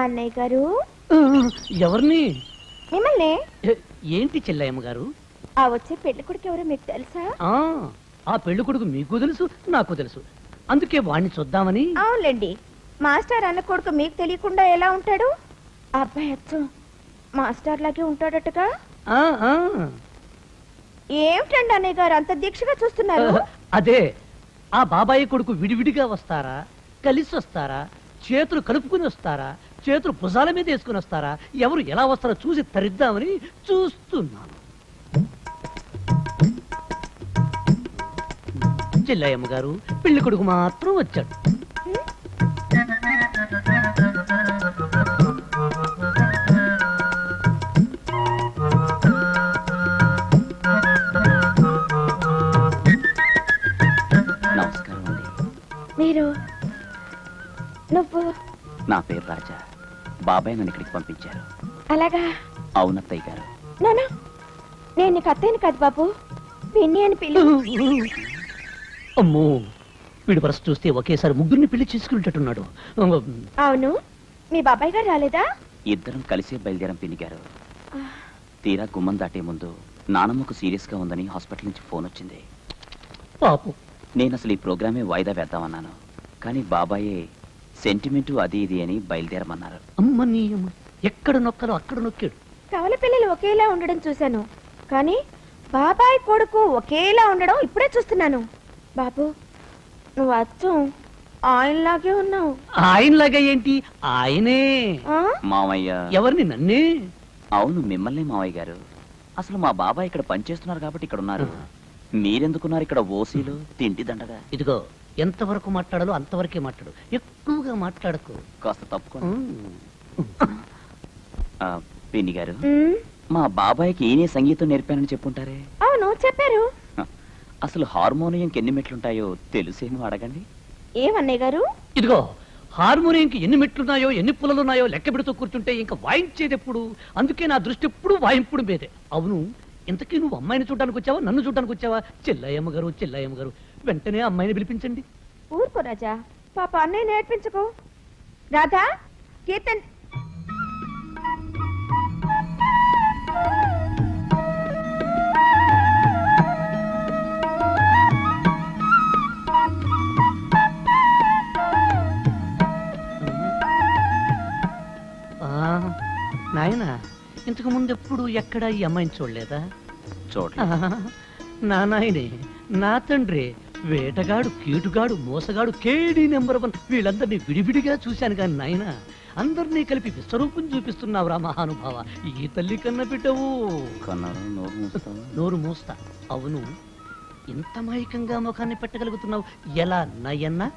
అన్నయ్య గారు? ఎవరిని? మిమ్మల్ని? ఏంటి చెల్లయ్యమ్మ గారు? ఆ వచ్చే పెళ్ళి కొడుకు ఎవరో మీకు తెలుసా? ఆ ఆ పెళ్ళి కొడుకు మీకు తెలుసు నాకు తెలుసు. అందుకే వాణ్ణి చూద్దామని. అవునులేండి. మాస్టర్ అన్న కొడుకు మీకు తెలియకుండా ఎలా ఉంటాడు? అబ్బాయి అచ్చం. మాస్టర్ లాగే ఉంటాడటగా. ఏమిటండి అన్నయ్య గారు అంత దీక్షగా చూస్తున్నారు? అదే ఆ బాబాయి కొడుకు విడివిడిగా వస్తారా? కలిసి వస్తారా? చేతులు కలుపుకుని వస్తారా? చేతులు భుజాల మీద వేసుకుని వస్తారా? ఎవరు ఎలా వస్తారో చూసి తరిద్దామని చూస్తున్నాను. చెల్లయ్యమ్మ గారు పెళ్ళి కొడుకు మాత్రం వచ్చాడు. మీరు? నువ్వు? నా పేరు రాజా. బాబాయ్ నన్ను ఇక్కడికి పంపించారు. అలాగా? అవునత్తయ్య గారు. నానా నేను నీకు అత్తయ్యని కాదు బాబు. పిన్ని అని అమ్మో వీడి వరస చూస్తే ఒకేసారి ముగ్గురిని పెళ్ళి చేసుకునేటట్టున్నాడు. అవును మీ బాబాయ్ గారు రాలేదా? ఇద్దరం కలిసే బయలుదేరం పిన్ని గారు. తీరా గుమ్మం దాటే ముందు నానమ్మకు సీరియస్గా ఉందని హాస్పిటల్ నుంచి ఫోన్ వచ్చింది. పాపం. నేను అసలు ఈ ప్రోగ్రామే వాయిదా వేద్దామన్నాను. కానీ బాబాయే సెంటిమెంటు అది ఇది అని బయలుదేరమన్నారు. అమ్మ నీ అమ్మ ఎక్కడ నొక్కలో అక్కడ నొక్కాడు. కవల పిల్లలు ఒకేలా ఉండడం చూశాను. కానీ బాబాయ్ కొడుకు ఒకేలా ఉండడం ఇప్పుడే చూస్తున్నాను. బాబు నువ్వు అచ్చం ఆయనలాగే ఉన్నావు. ఆయనలాగా ఏంటి? ఆయనే. ఆ? మామయ్య ఎవరిని? నన్నే. అవును మిమ్మల్ని మావయ్య గారు. అసలు మా బాబాయ్ ఇక్కడ పనిచేస్తున్నారు కాబట్టి ఇక్కడ ఉన్నారు మీరెందుకున్నారు ఇక్కడ ఓసీలు తిండి దండగా? ఇదిగో ఎంతవరకు మాట్లాడాలో అంతవరకే మాట్లాడు. ఎక్కువగా మాట్లాడకు. కాస్త. ఆ, పిన్ని గారు మా బాబాయ్కి ఈయనే సంగీతం నేర్పానని చెప్పుంటారే? అవును చెప్పారు. అసలు హార్మోనియంకి ఎన్ని మెట్లుంటాయో తెలుసేమో అడగండి. ఏమన్నయ్య గారు? ఇదిగో హార్మోనియంకి ఎన్ని మెట్లున్నాయో ఎన్ని పుల్లలున్నాయో లెక్క పెడుతూ కూర్చుంటే ఇంకా వాయించేది ఎప్పుడు? అందుకే నా దృష్టి ఎప్పుడు వాయింపుడు మీదే. అవును ఇంతకీ నువ్వు అమ్మాయిని చూడడానికి వచ్చావా? నన్ను చూడడానికి వచ్చావా? చెల్లయ్యమ్మ గారు చెల్లయ్యమ్మ గారు వెంటనే అమ్మాయిని పిలిపించండి. ఊరుకో రాజా. పాప అన్నయ్య నేర్పించుకో. రాధా కీర్తన్. ఆ, నాయనా. ఇంతకు ముందు ఎప్పుడు ఎక్కడ ఈ అమ్మాయిని చూడలేదా? చూడలేదు. ఆహా, నా నాయనే నా తండ్రి వేటగాడు కీటుగాడు మోసగాడు కేడీ నెంబర్ వన్. వీళ్ళందరినీ విడివిడిగా చూశాను కానీ నాయన అందరినీ కలిపి విశ్వరూపం చూపిస్తున్నావురా మహానుభావ. ఈ తల్లి కన్న బిడ్డవు. కన్నారు? నోరు మూస్తావా? నోరు మూస్తా. అవును. ఇంత మైకంగా ముఖాన్ని పెట్టగలుగుతున్నావు. ఎలా నయన్నా?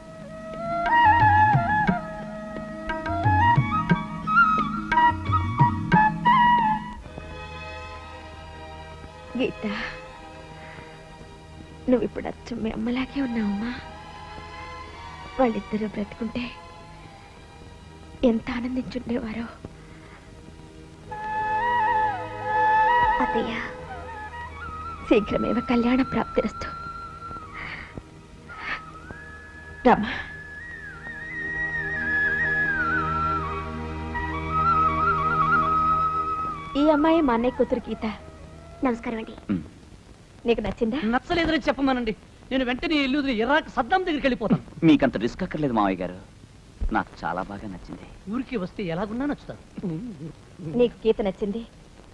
గీత నువ్వు ఇప్పుడు అచ్చం మీ అమ్మలాగే ఉన్నావమ్మా. వాళ్ళిద్దరూ బ్రతుకుంటే ఎంత ఆనందించుండేవారో. అత్తయ్య శీఘ్రమేవ కళ్యాణ ప్రాప్తిరస్తు రమా ఈ అమ్మాయి మా అన్నయ్య కూతురు గీత. నమస్కారం అండి. నీకు నచ్చిందా? నచ్చలేదని చెప్పమనండి. నేను వెంటనే ఇల్లు వదిలి ఇరాక్ సద్దాం దగ్గరికి వెళ్ళిపోతాను. మీకంత రిస్క్ అక్కర్లేదు మావయ్య గారు. నాకు చాలా బాగా నచ్చింది. ఊరికి వస్తే ఎలాగున్నా నచ్చుతాను నీకు గీత నచ్చింది.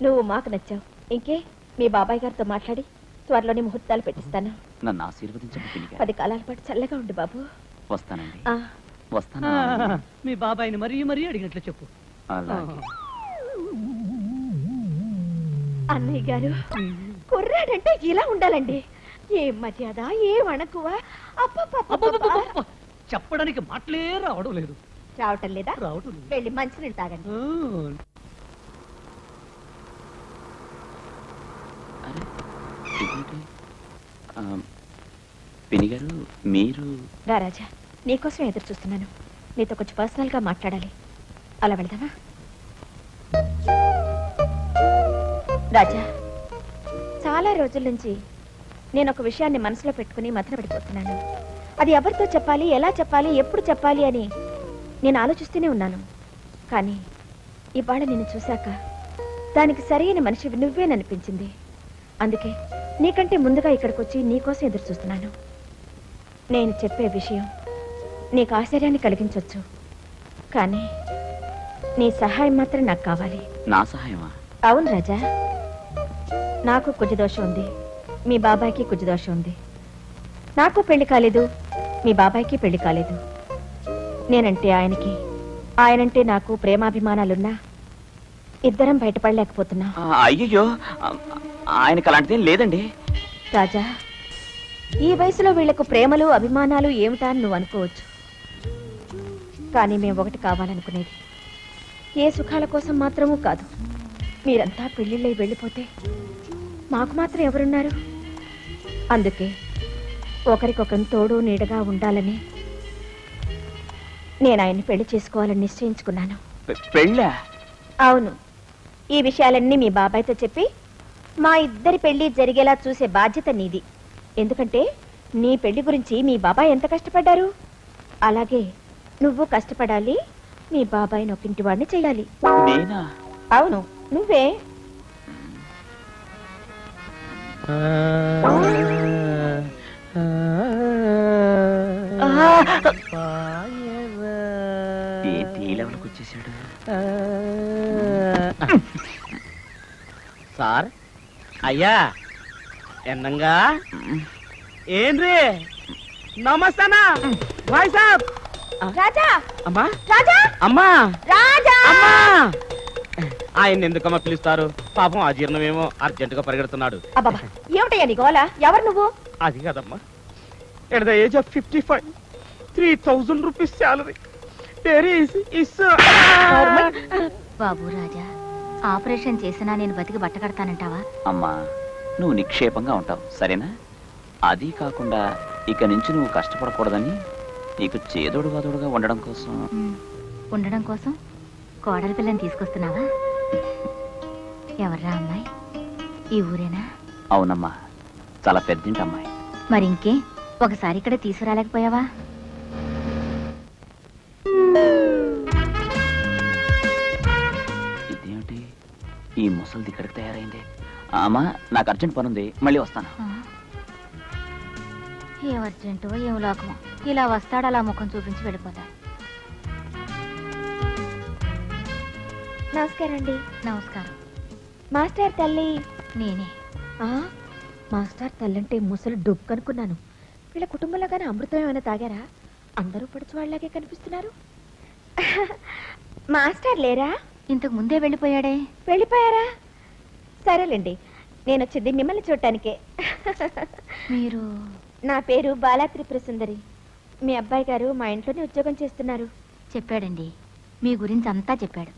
నువ్వు మాకు నచ్చావు. ఇంకే మీ బాబాయ్ గారితో మాట్లాడి త్వరలోనే ముహూర్తాలు పెట్టిస్తాను. నన్ను ఆశీర్వదించండి పది కాలాల పాటు చల్లగా ఉండు బాబు. వస్తానండి. ఆ, వస్తాను. మీ బాబాయిని మరీ మరీ అడిగినట్లు చెప్పు. అలాగే. అన్నయ్య గారు కుర్రాడంటే ఇలా ఉండాలండి. ఏ మర్యాద ఏ వణకువ! చెప్పడానికి మాటలే రావడం లేదు. రావటం లేదా? లేదు. వెళ్ళి మంచినీళ్ళు తాగండి. మీరు? రా రాజా నీకోసం ఎదురు చూస్తున్నాను. నీతో కొంచెం పర్సనల్గా మాట్లాడాలి. అలా వెళ్దామా? రాజా చాలా రోజుల నుంచి నేను ఒక విషయాన్ని మనసులో పెట్టుకుని మథన పడిపోతున్నాను అది ఎవరితో చెప్పాలి ఎలా చెప్పాలి ఎప్పుడు చెప్పాలి అని నేను ఆలోచిస్తూనే ఉన్నాను. కానీ ఇవాళ నిన్ను చూశాక దానికి సరైన మనిషి నువ్వేననిపించింది. అందుకే నీకంటే ముందుగా ఇక్కడికి వచ్చి నీకోసం ఎదురు చూస్తున్నాను నేను చెప్పే విషయం నీకు ఆశ్చర్యాన్ని కలిగించవచ్చు కానీ నీ సహాయం మాత్రం నాకు కావాలి. నా సహాయమా? అవును రాజా. నాకు కుజ దోషం ఉంది. మీ బాబాయ్కి కుజ దోషం ఉంది. నాకు పెళ్ళి కాలేదు. మీ బాబాయ్కి పెళ్ళి కాలేదు. నేనంటే ఆయనకి ఆయనంటే నాకు ప్రేమాభిమానాలున్నా ఇద్దరం బయటపడలేకపోతున్నా. ఆ, ఆయనకు అలాంటిదేం లేదండి. రాజా ఈ వయసులో వీళ్ళకు ప్రేమలు అభిమానాలు ఏమిటా అని నువ్వు అనుకోవచ్చు. కానీ మేము ఒకటి కావాలనుకునేది ఏ సుఖాల కోసం మాత్రమూ కాదు. మీరంతా పెళ్ళిళ్ళై వెళ్ళిపోతే మాకు మాత్రం ఎవరున్నారు? అందుకే ఒకరికొకరు తోడు నీడగా ఉండాలని నేను ఆయన్ని పెళ్ళి చేసుకోవాలని నిశ్చయించుకున్నాను. పెళ్ళా? అవును. ఈ విషయాలన్నీ మీ బాబాయ్తో చెప్పి మా ఇద్దరి పెళ్ళి జరిగేలా చూసే బాధ్యత నీది. ఎందుకంటే నీ పెళ్ళి గురించి మీ బాబాయ్ ఎంత కష్టపడ్డారు? అలాగే నువ్వు కష్టపడాలి మీ బాబాయ్ నొక్కింటి వాడిని చేయాలి. నేనా? అవును. నువ్వే. లెవెల్కి వచ్చేసాడు సార్ అయ్యా ఎన్నంగా? ఏంద్రి నమస్తేనా భాయ్ సాబ్ రాజా! అమ్మా? రాజా! అమ్మా! రాజా! అమ్మా! ఆయన ఎందుకమ్మా పిలుస్తారు? పాపం అజీర్ణమేమో అర్జెంట్గా పరిగెడుతున్నాడు. అబ్బాబా ఏమిటయ్యా నీ గోల? ఎవరు నువ్వు? అది కదమ్మా. At the age of fifty five three thousand rupees salary బాబు రాజా ఆపరేషన్ చేసినా నేను బతికి బట్టకడతానంటావా అమ్మా నువ్వు నిక్షేపంగా ఉంటావు సరేనా? అది కాకుండా ఇక నుంచి నువ్వు కష్టపడకూడదని నీకు చేదోడు వాదోడుగా ఉండడం కోసం ఉండడం కోసం కోడలి పిల్లని తీసుకొస్తున్నావా? ఎవర్రా అమ్మాయి? ఈ ఊరేనా? అవునమ్మా చాలా పెద్దింటి అమ్మాయి. మరి ఇంకే ఒకసారి ఇక్కడ తీసుకురాలేకపోయావా? ఇదేమిటి? ఈ ముసలిది ఇక్కడికి తయారైంది. అమ్మా నాకు అర్జెంట్ పనుంది. మళ్ళీ వస్తాను? ఏం అర్జెంటో ఏం లోకమో. ఇలా వస్తాడు అలా ముఖం చూపించి వెళ్ళిపోతాడు. నమస్కారం అండి. నమస్కారం. మాస్టర్ తల్లి. నేనే. ఆ, మాస్టర్ తల్లంటే ముసలి డొక్కు అనుకున్నాను. వీళ్ళ కుటుంబంలో కానీ అమృతం ఏమైనా తాగారా? అందరూ పడుచు వాళ్ళలాగే కనిపిస్తున్నారు. మాస్టర్ లేరా? ఇంతకు ముందే వెళ్ళిపోయాడే. వెళ్ళిపోయారా? సరేలేండి. నేను వచ్చింది మిమ్మల్ని చూడటానికే. మీరు? నా పేరు బాలా త్రిపుర సుందరి మీ అబ్బాయి గారు మా ఇంట్లోనే ఉద్యోగం చేస్తున్నారు. చెప్పాడండి. మీ గురించి అంతా చెప్పాడు.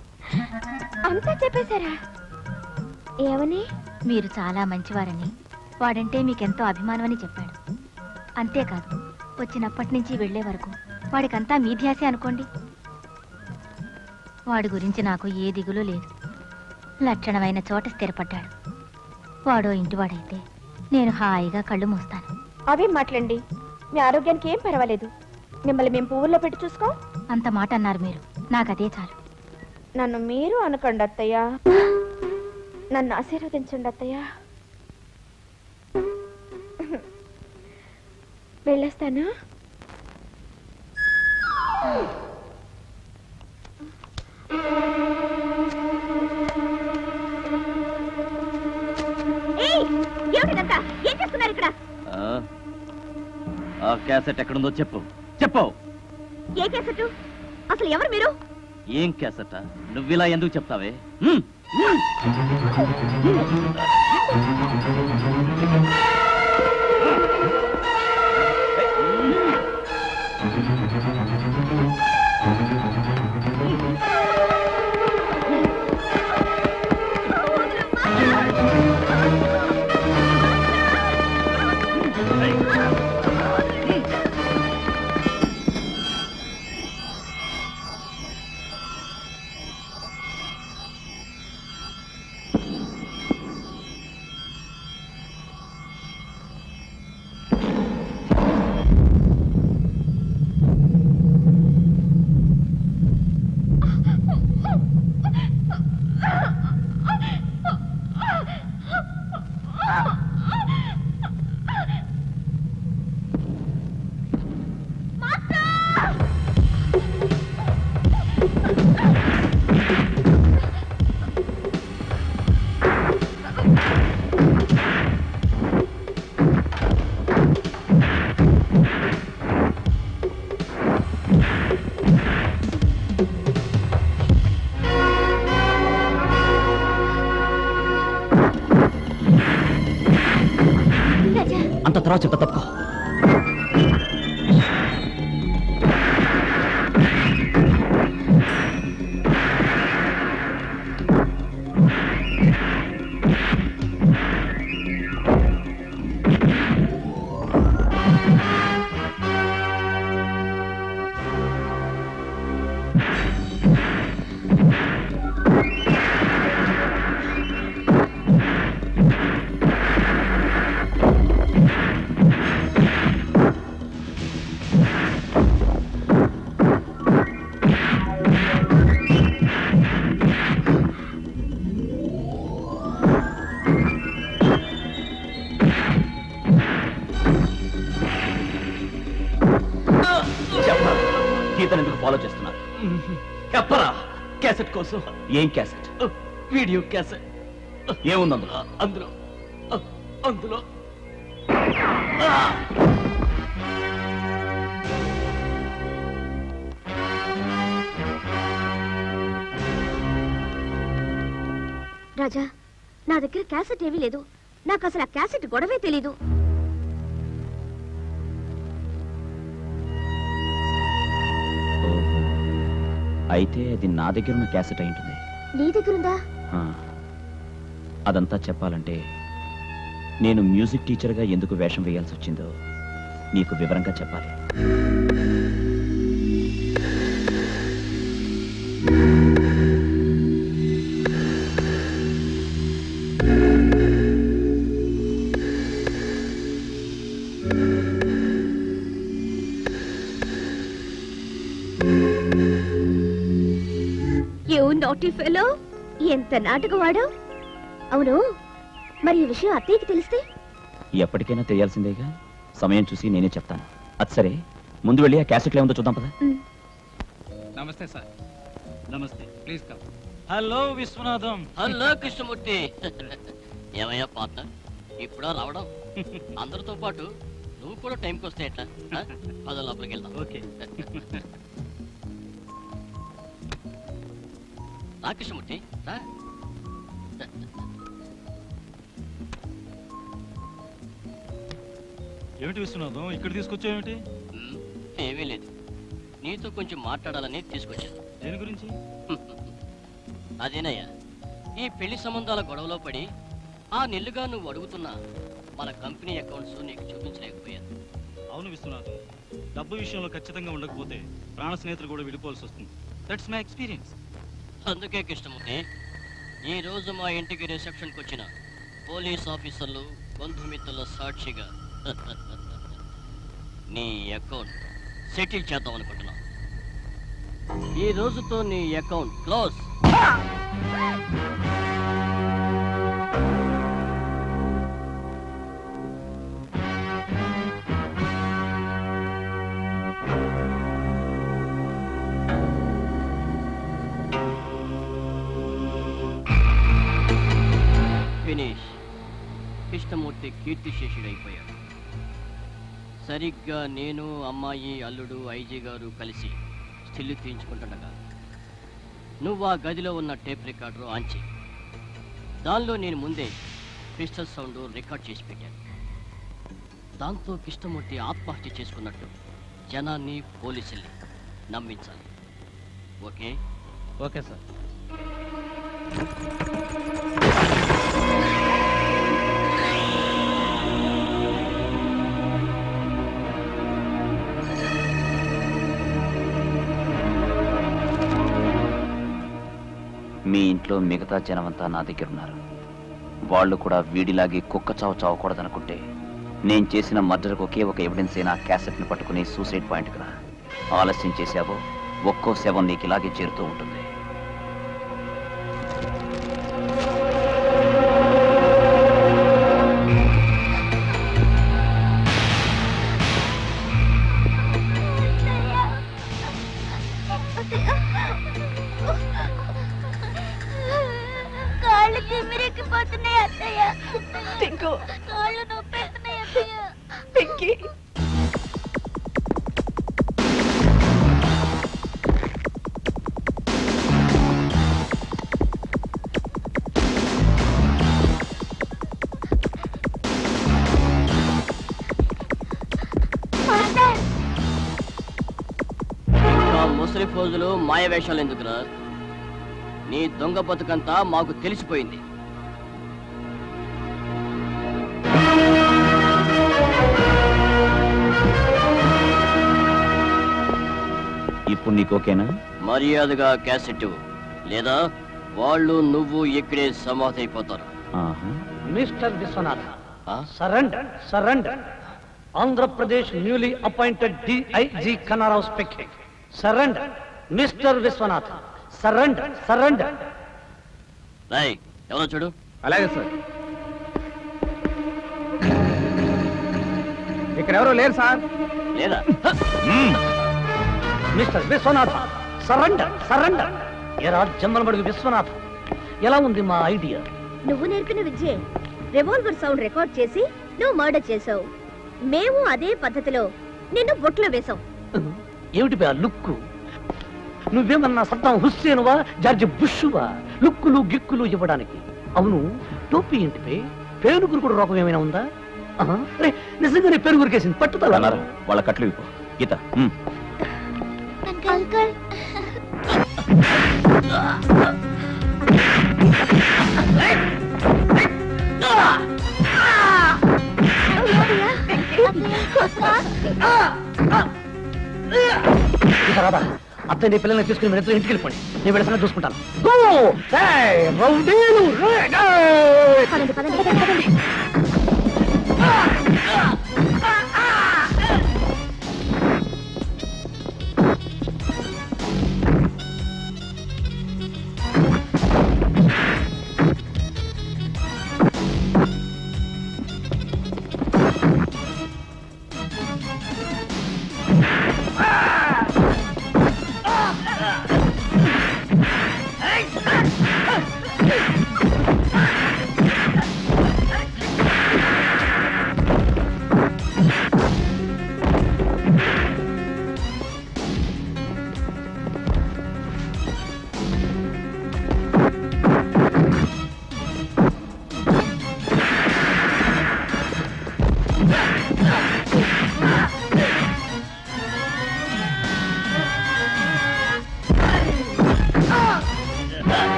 అంతా చెప్పేశారా? ఏమని? మీరు చాలా మంచివారని. వాడంటే మీకెంతో అభిమానం అని చెప్పాడు. అంతేకాదు వచ్చినప్పటి నుంచి వెళ్ళే వరకు వాడికంతా మీ ధ్యాసే అనుకోండి. వాడి గురించి నాకు ఏ దిగులు లేదు. లక్షణమైన చోట స్థిరపడ్డాడు. వాడో ఇంటివాడైతే నేను హాయిగా కళ్ళు మూస్తాను. అవే మాట్లాడండి మీ ఆరోగ్యానికి ఏం పర్వాలేదు. మిమ్మల్ని మేము పువ్వుల్లో పెట్టి చూసుకో. అంత మాట అన్నారు మీరు. నాకదే చాలు. నన్ను మీరు అనకండి అత్తయ్య. నన్ను ఆశీర్వదించండి అత్తయ్య. వెళ్ళొస్తాను? ఏం చేస్తున్నారు ఇక్కడ? ఆ క్యాసెట్ ఎక్కడుందో చెప్పు. చెప్పు. ఏ కేసెట్ అసలు ఎవరు మీరు? ఏం క్యాసెట్? నువ్వు ఇలా ఎందుకు చెప్తావే? Hey! అంత తర్వాత చెప్తా ఏం క్యాసెట్? Video cassette. ఏముంది అందులో? అందులో. అందులో. రాజా నా దగ్గర క్యాసెట్ ఏమీ లేదు. నాకు అసలు ఆ క్యాసెట్ గొడవే తెలీదు. అయితే అది నా దగ్గర ఉన్న క్యాసెట్ అయి ఉంటుంది. నీ దగ్గరుందా? అదంతా చెప్పాలంటే నేను మ్యూజిక్ టీచర్గా ఎందుకు వేషం వేయాల్సి వచ్చిందో నీకు వివరంగా చెప్పాలి. నాటీ ఫెలో ఎంత నాటకవాడు? అవును. మరి ఈ విషయం అత్తయ్యకి తెలిస్తే? ఎప్పటికైనా తెలియాల్సిందేగా సమయం చూసి నేనే చెప్తాను. అది సరే. ముందు వెళ్ళి ఆ క్యాసెట్లో ఏముందో చూద్దాం పదా. నమస్తే సార్. నమస్తే. Please come. Hello Vishwanatham. Hello Krishnamurthy. ఏమయ్యా పాత ఇప్పుడా రావడం. అందరితో పాటు నువ్వు కూడా టైంకి వస్తే ఎట్లా? పద లోపలికి వెళ్దాం. ఓకే. రా కృష్ణమూర్తి రా. ఏమిటి విశ్వనాథం? ఇక్కడ తీసుకొచ్చావేమిటి? ఏమీ లేదు. నీతో కొంచెం మాట్లాడాలని తీసుకొచ్చాను. దేని గురించి? అదేనయ్యా ఈ పెళ్ళి సంబంధాల గొడవలో పడి ఆ నెల్లుగా నువ్వు అడుగుతున్న మన కంపెనీ అకౌంట్స్ నీకు చూపించలేకపోయాను. అవును విశ్వనాథం. డబ్బు విషయంలో ఖచ్చితంగా ఉండకపోతే ప్రాణ స్నేహితులు కూడా విడిపోవాల్సి వస్తుంది. దట్స్ మై ఎక్స్పీరియన్స్ అందుకే కృష్ణమూర్తి ఈ రోజు మా ఇంటికి రిసెప్షన్కి వచ్చిన పోలీస్ ఆఫీసర్లు బంధుమిత్రుల సాక్షిగా నీ అకౌంట్ సెటిల్ చేద్దాం అనుకుంటున్నా. ఈ రోజుతో నీ అకౌంట్ క్లోజ్. కీర్తిశేషుడైపోయాడు. సరిగ్గా నేను అమ్మాయి అల్లుడు ఐజీ గారు కలిసి స్టిల్లు తీయించుకుంటుండగా నువ్వు ఆ గదిలో ఉన్న టేప్ రికార్డర్ ఆంచి దానిలో నేను ముందే క్రిస్టల్ సౌండ్ రికార్డ్ చేసి పెట్టాను. దాంతో కృష్ణమూర్తి ఆత్మహత్య చేసుకున్నట్టు జనాన్ని పోలీసుల్ని నమ్మించాలి. ఓకే? Okay sir. ఇంట్లో మిగతా జనమంతా నా దగ్గర ఉన్నారు వాళ్ళు కూడా వీడిలాగే కుక్క చావు చావకూడదనుకుంటే నేను చేసిన మర్డర్కు ఒకే ఒక ఎవిడెన్స్ అయినా క్యాసెట్ని పట్టుకుని సూసైడ్ పాయింట్కి రా. ఆలస్యం చేశావో ఒక్కో శవం నీకు ఇలాగే చేరుతూ ఉంటుంది. తిమిరెక్కిపోతున్నాయి అత్తయ్య. పింకు కాళ్ళు నొప్పేస్తున్నాయి అత్తయ్య. పింకి మాయవేషాలు ఎందుకురా? నీ దొంగ బతుకంతా మాకు తెలిసిపోయింది. ఇప్పుడు నీకు ఓకేనా? మర్యాదగా క్యాసెట్. లేదా వాళ్ళు నువ్వు ఇక్కడే సమాధి అయిపోతారు. Mister Vishwanath? Surrender surrender. Andhra Pradesh newly appointed DIG Kannarao speaking surrender mister Vishwanath surrender surrender. Roy ఎవరో చూడు. అలాగే సార్. ఇక్కడ ఎవరో లేరు సార్. లేదా? మిస్టర్ విశ్వనాథ్. Surrender surrender. ఎరా జమ్మలమడుగు విశ్వనాథ్? ఎలా ఉంది మా ఐడియా? నువ్వు నేర్పిన విద్యే. రివాల్వర్ సౌండ్ రికార్డ్ చేసి నువ్వు మర్డర్ చేసావు మేము అదే పద్ధతిలో నిన్ను బొట్లో వేసాం ఏమిటి బా లుక్కు? నువ్వేమన్నా సద్దాం హుస్సేనువా జార్జి బుష్వా లుక్కులు గిక్కులు ఇవ్వడానికి. అవును టోపీ ఏంటిపే? పేనుగురు కూడా రోగం ఏమైనా ఉందా? నిజంగానే పేరుగురికేసింది పట్టుదల. అన్నారా? వాళ్ళ కట్లు ఇవ్వు. గీత రాదా అత్తయ్య నీ పిల్లల్ని తీసుకుని మీరు ఇద్దరు ఇంటికి వెళ్ళిపోండి. నేను వెళ్ళి సంగతి చూసుకుంటాను! పదండి పదండి పదండి.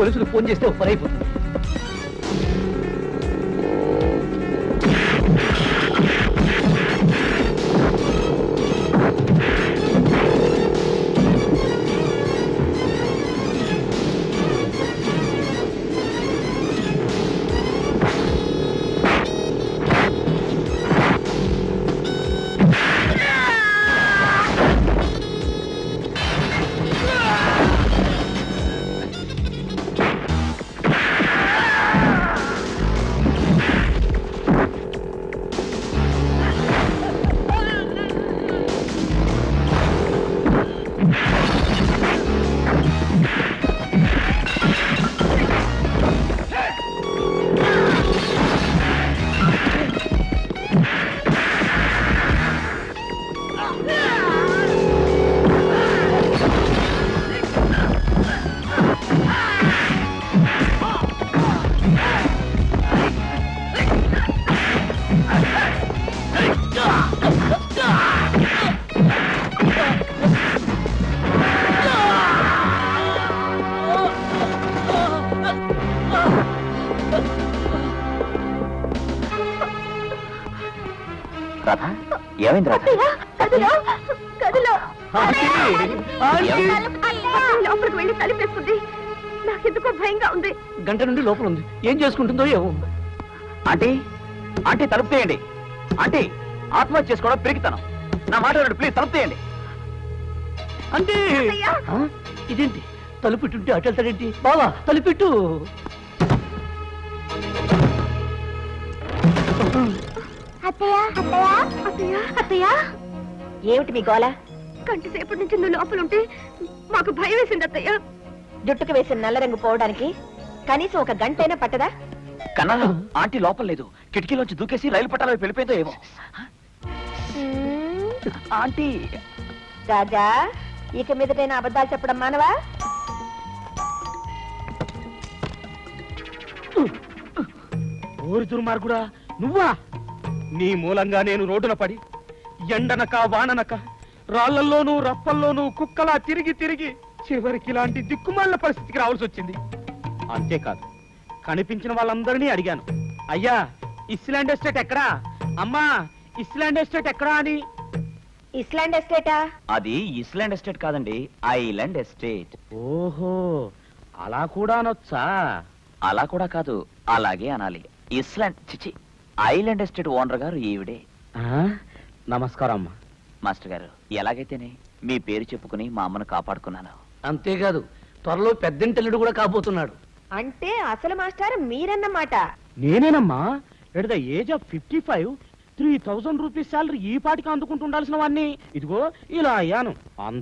పోలీసులు ఫోన్ చేస్తే ఒక పని అయిపోతుంది. ఏమైంది రాధా! లోపలికి వెళ్ళి తలిపేస్తుంది నాకెందుకో భయంగా ఉంది. గంట నుండి లోపల ఉంది. ఏం చేసుకుంటుందో ఏమో ఆంటీ ఆంటీ తలుపు తీయండి. ఆంటీ ఆత్మహత్య చేసుకోవడం పెరుగుతాను నా మాట వినండి ప్లీజ్ తలుపు తీయండి. అంటే? ఇదేంటి? తలుపెట్టుంటే అటు వెళ్తాడేంటి? బావా తలుపెట్టు అత్తయ్య అత్తయ్య అత్తయ్య అత్తయ్య. ఏమిటి మీ గోల? గంట సేపటి నుంచి నువ్వు లోపల ఉంటే మాకు భయం వేసింది అత్తయ్య. జుట్టుకు వేసిన నల్ల రంగు పోవడానికి కనీసం ఒక గంటైనా పట్టదా? కన్నా ఆంటీ లోపల లేదు. కిటికీలోంచి దూకేసి రైలు పట్టాల వైపు వెళ్ళిపోయిందో ఏమో. ఆంటీ. రాజా ఇక మీదటైనా అబద్ధాలు చెప్పడం మానవా? ఓరి దుర్మార్గుడా నువ్వా? నీ మూలంగా నేను రోడ్డున పడి ఎండనక వాననక రాళ్ళల్లోనూ రప్పల్లోనూ కుక్కలా తిరిగి తిరిగి చివరికి ఇలాంటి దిక్కుమాలిన పరిస్థితికి రావాల్సి వచ్చింది. అంతేకాదు కనిపించిన వాళ్ళందరినీ అడిగాను. అయ్యా ఇస్లాండ్ ఎస్టేట్ ఎక్కడా? అమ్మా ఇస్లాండ్ ఎస్టేట్ ఎక్కడా అని. ఇస్లాండ్ ఎస్టేటా? అది ఇస్లాండ్ ఎస్టేట్ కాదండి ఐలాండ్ ఎస్టేట్. ఓహో అలా కూడా అనొచ్చా అలా కూడా కాదు అలాగే అనాలి. ఇస్లాండ్ చిచి ఐలాండ్ ఎస్టేట్ ఓనర్ గారు ఈవిడే. ఆ? నమస్కారం అమ్మా. మాస్టర్ గారు ఎలాగైతేనే మీ పేరు చెప్పుకుని మా అమ్మను కాపాడుకున్నాను. అంతేకాదు త్వరలో పెద్దంటెల్లుడు కూడా కాబోతున్నాడు. అంటే అసలు మాస్టర్ మీరన్నమాట. నేనేనమ్మా at the age of fifty five three thousand rupees salary ఈ పాటికి అందుకుంటుండాల్సిన వాడిని ఇదిగో ఇలా అయ్యాను. అంత